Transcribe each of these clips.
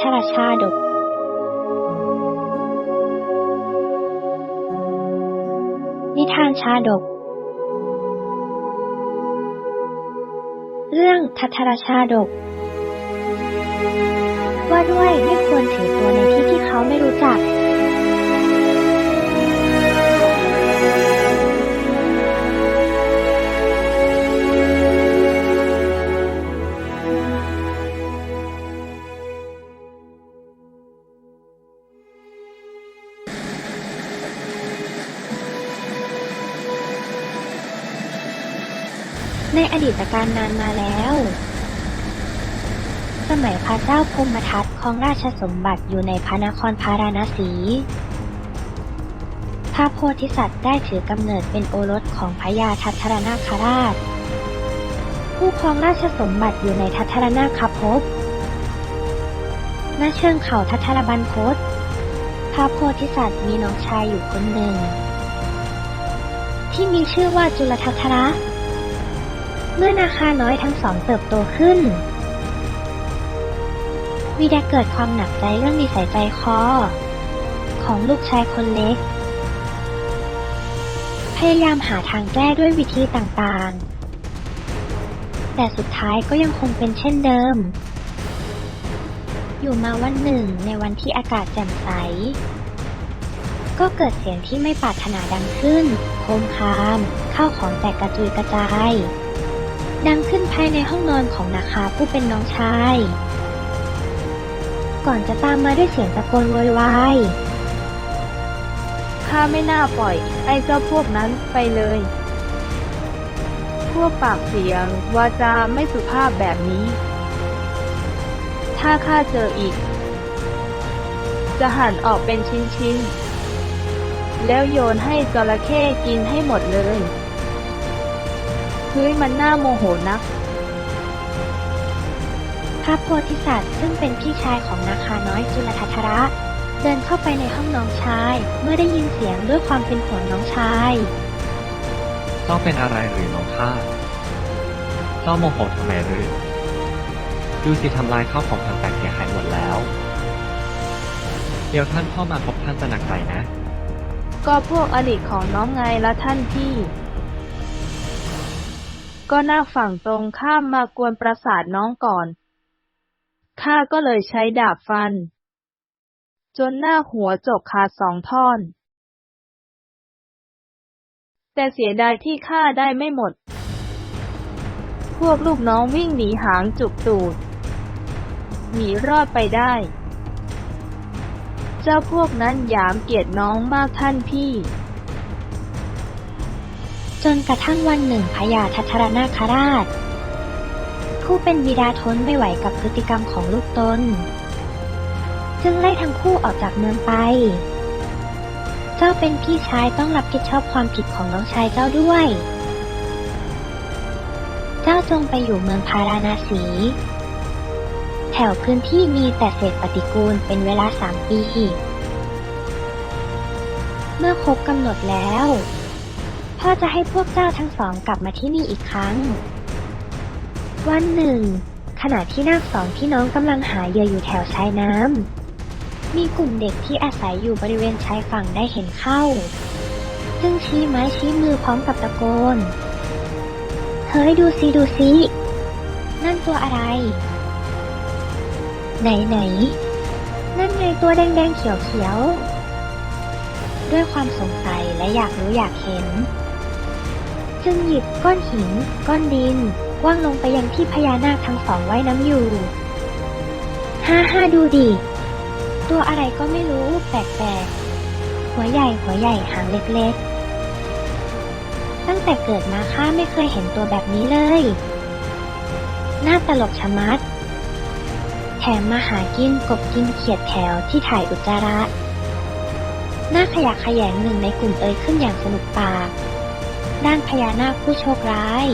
ทรชาดกนิทานชาดก เรื่องทัทรชาดก ว่าด้วยไม่ควรถือตัวในที่ที่เขาไม่รู้จัก ในอดีตการนานมาแล้ว สมัยพระเจ้าพมทัตครองราชสมบัติอยู่ในพระนครพาราณสี พระโพธิสัตว์ได้ถือกำเนิดเป็นโอรสของพระยาทัทรนาคราช ผู้ครองราชสมบัติอยู่ในทัทรนาคภพณเชิงเขาทัทรบันพศพระโพธิสัตว์มีน้องชายอยู่คนหนึ่ง ที่มีชื่อว่าจุลทัทระ เมื่อนาคาน้อยทั้งสองเติบโตขึ้น วีด้เกิดความหนักใจเรื่องนิสัยใจคอ ของลูกชายคนเล็ก พยายามหาทางแก้ด้วยวิธีต่างๆ แต่สุดท้ายก็ยังคงเป็นเช่นเดิม อยู่มาวันหนึ่งในวันที่อากาศแจ่มใส ก็เกิดเสียงที่ไม่ปรารถนาดังขึ้น โคมคาม ข้าวของแตกกระจุยกระจาย ดังขึ้นภายในห้องนอนของนาคาผู้เป็นน้องชาย ก่อนจะตามมาด้วยเสียงตะโกนโวยวาย ข้าไม่น่าปล่อย ไอ้เจ้าพวกนั้นไปเลย พวกปากเสียงวาจาไม่สุภาพแบบนี้ ถ้าข้าเจออีก จะหั่นออกเป็นชิ้นๆ แล้วโยนให้จระเข้กินให้หมดเลย เฮ้ยมันน่าโมโหนัก พระโพธิสัตว์ซึ่งเป็นพี่ชายของนาคาน้อยจุลทัทระ เดินเข้าไปในห้องน้องชาย เมื่อได้ยินเสียงด้วยความเป็นห่วงน้องชาย เจ้าเป็นอะไรหรือน้องข้าเจ้าโมโหทำไมหรือดูสิทำลายข้าวของทางแตกเสียหายหมดแล้ว เดี๋ยวท่านเข้ามาพบท่านจะหนักใจนะ ก็พวกอริของน้องไงละท่านพี่ ก็หน้าฝั่งตรงข้ามมากวนประสาทน้องก่อน ข้าก็เลยใช้ดาบฟัน จนหน้าหัวจกขาดสองท่อน แต่เสียดายที่ข้าได้ไม่หมด พวกลูกน้องวิ่งหนีหางจุกตูด หนีรอดไปได้ เจ้าพวกนั้นยามเกียรติน้องมากท่านพี่ จนกระทั่งวันหนึ่งพญาทัทรนาคราช ผู้เป็นบิดาทนไม่ไหวกับพฤติกรรมของลูกตน จึงไล่ทั้งคู่ออกจากเมืองไป เจ้าเป็นพี่ชายต้องรับผิดชอบความผิดของน้องชายเจ้าด้วย เจ้าจงไปอยู่เมืองพาราณสี แถวพื้นที่มีแต่เศษปฏิกูลเป็นเวลาสามปี เมื่อครบกำหนดแล้ว พ่อจะให้พวกเจ้าทั้งสองกลับมาที่นี่อีกครั้ง วันหนึ่ง ขณะที่นาคสองพี่น้องกำลังหาเหยื่ออยู่แถวชายน้ำมีกลุ่มเด็กที่อาศัยอยู่บริเวณชายฝั่งได้เห็นเข้าจึงชี้ไม้ชี้มือพร้อมกับตะโกน เฮ้ยดูซิดูซิ นั่นตัวอะไร ไหนไหน นั่นไงตัวแดงแดงเขียวเขียวด้วยความสงสัยและอยากรู้อยากเห็น จึงหยิบก้อนหิน ก้อนดินว่างลงไปยังที่พญานาคทั้งสองไว้น้ำอยู่ ฮ่าฮ่าดูดิ ตัวอะไรก็ไม่รู้แปลกๆ หัวใหญ่หัวใหญ่หางเล็กๆ ตั้งแต่เกิดมาข้าไม่เคยเห็นตัวแบบนี้เลย น่าตลกชะมัด แถมมาหากินกบกินเขียดแถวที่ถ่ายอุจจาระหน้าขยะขยงหนึ่งในกลุ่มเอ่ยขึ้นอย่างสนุกปาก ด้านพญานาคผู้โชคร้าย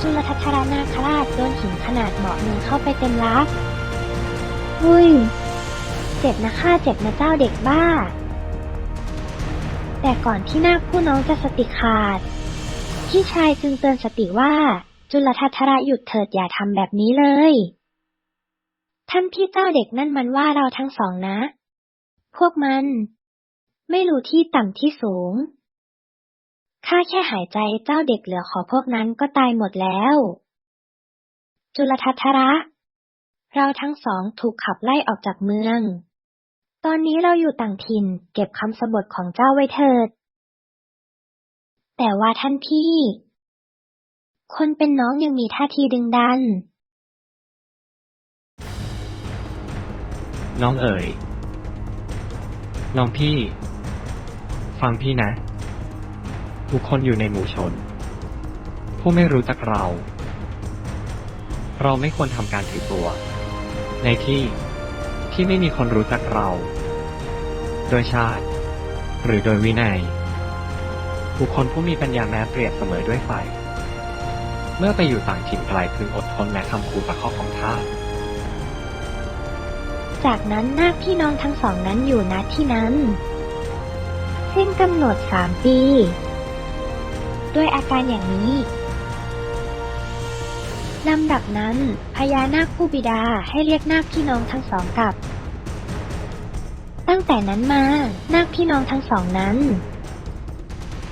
จุลทัททรานาคราชโดนหินขนาดเหมาะหนึ่งเข้าไปเต็มลักหุ้ย เจ็บนะข้าเจ็บนะเจ้าเด็กบ้า แต่ก่อนที่นาคผู้น้องจะสติขาด พี่ชายจึงเตือนสติว่า จุลทัททระหยุดเถิดอย่าทำแบบนี้เลย ท่านพี่เจ้าเด็กนั่นมันว่าเราทั้งสองนะ พวกมัน ไม่รู้ที่ต่ำที่สูง ข้าแค่หายใจเจ้าเด็กเหลือขอพวกนั้นก็ตายหมดแล้ว จุลทัทธระ เราทั้งสองถูกขับไล่ออกจากเมือง ตอนนี้เราอยู่ต่างถิ่นเก็บคำสบทของเจ้าไว้เถิด แต่ว่าท่านพี่ คนเป็นน้องยังมีท่าทีดึงดัน น้องเอ๋ย น้องพี่ ฟังพี่นะ บุคคลอยู่ในหมู่ชน ผู้ไม่รู้จักเรา เราไม่ควรทำการถือตัว ในที่ที่ไม่มีคนรู้จักเรา โดยชาติ หรือโดยวินัย บุคคลผู้มีปัญญาแม้เปรียบเสมอด้วยไฟ เมื่อไปอยู่ต่างถิ่นไกลพึงอดทนแม้คำคูตะข้อของท่าจากนั้นนาคพี่น้องทั้งสองนั้นอยู่ณที่นั้น สิ้นกำหนดสามปี ด้วยอาการอย่างนี้ลำดับนั้นพญานาคผู้บิดาให้เรียกนาคพี่น้องทั้งสองกลับ ตั้งแต่นั้นมานาคพี่น้องทั้งสองนั้น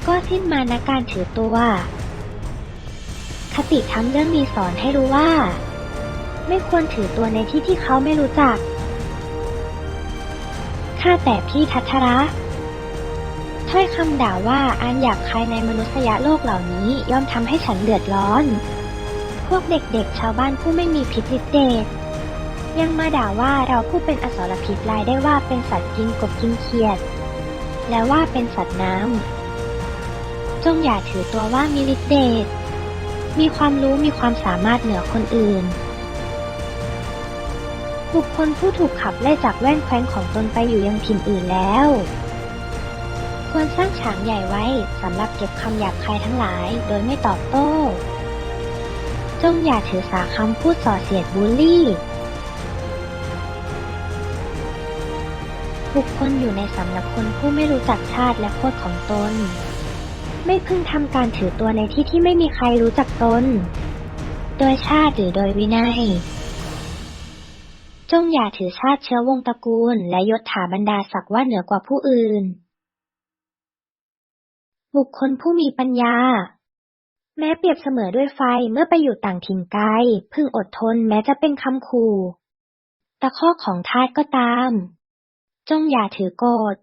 ก็สิ้นมาในการถือตัว คติธรรมเรื่องนี้สอนให้รู้ว่า ไม่ควรถือตัวในที่ที่เขาไม่รู้จัก ข้าแต่พี่ทัทระ ถ้อยคำด่าว่าอันหยาบคายในมนุษยโลกเหล่านี้ย่อมทำให้ฉันเดือดร้อน พวกเด็กๆ ชาวบ้านผู้ไม่มีพิษฤทธิ์เดชยังมาด่าว่าเราผู้เป็นอสรพิษลายได้ว่าเป็นสัตว์กินกบกินเขียด และว่าเป็นสัตว์น้ำจงอย่าถือตัวว่ามีฤทธิ์เดชมีความรู้มีความสามารถเหนือคนอื่น บุคคลผู้ถูกขับไล่จากแว่นแคว้นของตนไปอยู่ยังถิ่นอื่นแล้ว ควรสร้างฉางใหญ่ไว้สำหรับเก็บคำหยาบคายทั้งหลาย โดยไม่ตอบโต้ จงอย่าถือสาคำพูดส่อเสียดบูลลี่ บุคคลอยู่ในสำนักคนผู้ไม่รู้จักชาติและโคตรของตน ไม่พึงทำการถือตัวในที่ที่ไม่มีใครรู้จักตน โดยชาติหรือโดยวินัยจงอย่าถือชาติเชื้อวงตระกูล และยศถาบรรดาศักดิ์ว่าเหนือกว่าผู้อื่น บุคคลผู้มีปัญญา แม้เปรียบเสมอด้วยไฟเมื่อไปอยู่ต่างถิ่นไกล พึงอดทนแม้จะเป็นคำขู่ตะข้อของทาสก็ตาม จงอย่าถือโกรธ